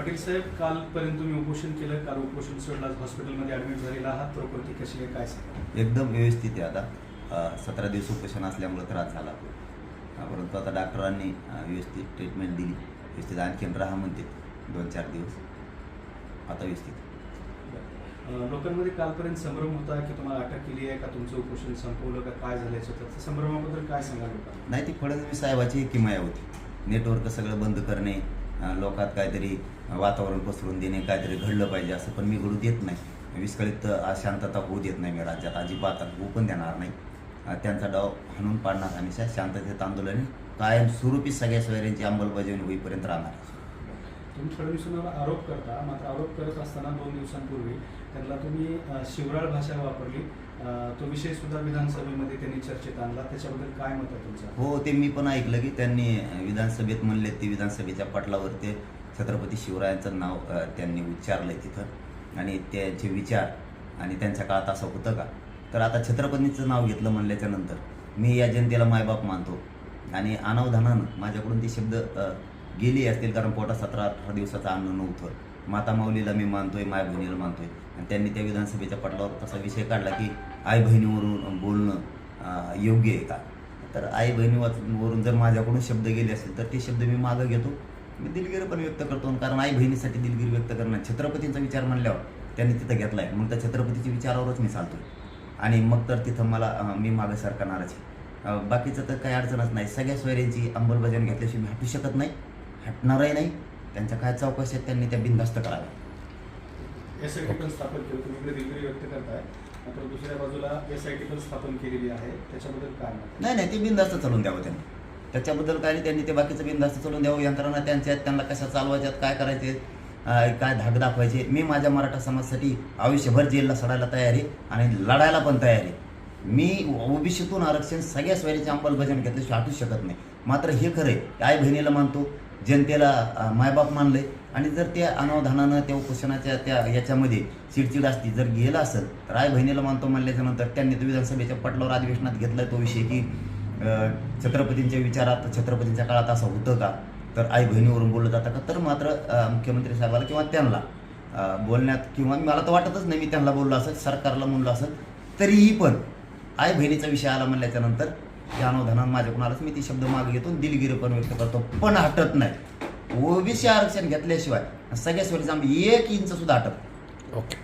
पाटील साहेब कालपर्यंत तुम्ही उपोषण केलं काल उपोषण सोडलं आज हॉस्पिटलमध्ये ऍडमिट झालेला आहात. प्रकृती कशी आहे काय सांगा? एकदम व्यवस्थित आहे आता. सतरा दिवस उपोषण असल्यामुळे त्रास झाला. परंतु आता डॉक्टरांनी व्यवस्थित ट्रीटमेंट दिली. व्यवस्थित आणखीन राहा म्हणते. दोन चार दिवस. आता व्यवस्थित. लोकांमध्ये कालपर्यंत संभ्रम होता की तुम्हाला अटक केली आहे का तुमचं उपोषण संपवलं का काय झालं याचं? तर संभ्रमाबद्दल काय सांगा लोकांना? नाही ती फडणवीस साहेबाची किमया होती. नेटवर्क सगळं बंद करणे. लोकात काहीतरी वातावरण पसरून देणे काहीतरी घडलं पाहिजे असं पण मी घडू देत नाही. विस्कळीत अशांतता होऊ देत नाही मी राज्यात. अजिबात होऊ पण देणार नाही. त्यांचा डाव हाणून पाडणार हमेशा शांततेत आंदोलन कायम स्वरूपी सगळ्या सोयऱ्यांची अंमलबजावणी होईपर्यंत राहणार. तुम्ही फडणवीसांवर आरोप करता. मात्र आरोप करत असताना दोन दिवसांपूर्वी त्यांना तुम्ही शिवराळ भाषा वापरली. तो विषय सुद्धा विधानसभेमध्ये त्यांनी चर्चेत आणला. त्याच्याबद्दल काय मत आहे तुमचं? हो ते मी पण ऐकलं की त्यांनी विधानसभेत म्हणले ते विधानसभेच्या पटलावर ते छत्रपती शिवरायांचं नाव त्यांनी उच्चारलं आहे तिथं. आणि त्यांचे विचार आणि त्यांच्या काळात असं होतं का? तर आता छत्रपतींचं नाव घेतलं म्हणल्याच्या नंतर मी या जनतेला मायबाप मानतो. आणि अनावधानानं माझ्याकडून ते शब्द गेली गेले असतील कारण पोटात सतरा अठरा दिवसाचं अन्न नव्हतं. माता माऊलीला मी मानतोय माय बहिणीला मानतोय. आणि त्यांनी त्या विधानसभेच्या पटलावर तसा विषय काढला की आई बहिणीवरून बोलणं योग्य आहे का? तर आई बहिणीवरून जर माझ्याकडून शब्द गेले असतील तर ते शब्द मी मागं घेतो. मी दिलगिरी पण व्यक्त करतो कारण आई बहिणीसाठी दिलगिरी व्यक्त करणं छत्रपतींचा विचार म्हणल्यावर त्यांनी तिथं घेतलाय. मग त्या छत्रपतीच्या विचारावरच मी चालतोय. आणि मग तर तिथं मला मी मागं सरकारणारच आहे. बाकीचं तर काही अडचणच नाही. सगळ्या सोयऱ्यांची अंमलबजावणी घेतल्याशिवाय मी हटू शकत नाही हटणारही नाही. त्यांच्या काय चौकशी आहेत त्यांनी त्या बिनधास्त कराव्या एस आय टी पण स्थापन केलं. तुम्ही इकडे दिलगिरी व्यक्त करताय. मात्र दुसऱ्या बाजूला एस आय टी पण स्थापन केलेली आहे. त्याच्याबद्दल काय आहे? नाही नाही ते बिनधास्त चालून द्यावं त्यांनी. त्याच्याबद्दल काय नाही त्यांनी ते बाकीचं बिनधास्त चालून द्यावं. यंत्रणा त्यांच्या आहेत, त्यांना कशा चालवायच्यात काय करायचे काय धाक दाखवायचे. मी माझ्या मराठा समाजासाठी आयुष्यभर जेलला सडायला तयार आहे आणि लढायला पण तयार आहे. मी ओबीसीतून आरक्षण सगळ्या स्वयंचे अंमलबजावणी घेतल्याशिवाय हटू शकत नाही. मात्र हे खरं आहे. आई बहिणीला मानतो जनतेला मायबाप मानले आणि जर त्या अनावधानानं त्या उपोषणाच्या त्या याच्यामध्ये चिडचिड असती जर गेलं असेल तर आई बहिणीला मानतो म्हणल्याच्यानंतर त्यांनी तो विधानसभेच्या पटलावर अधिवेशनात घेतला तो विषय की छत्रपतींच्या विचारात छत्रपतींच्या काळात असं होतं का? तर आई बहिणीवरून बोललं जातं का? तर मात्र मुख्यमंत्री साहेबाला किंवा त्यांना बोलण्यात किंवा मला तर वाटतच नाही मी त्यांना बोललो असेल सरकारला म्हणलं असेल तरीही पण आई बहिणीचा विषय आला म्हणल्याच्या नंतर त्या अनावधानानं माझ्याकडून मी ती शब्द मागे घेतो आणि दिलगिरी पण व्यक्त करतो. पण हटत नाही. ओबीसी आरक्षण घेतल्याशिवाय सगळ्या सोयीचं आम्ही एक इंच सुद्धा हटत ओके.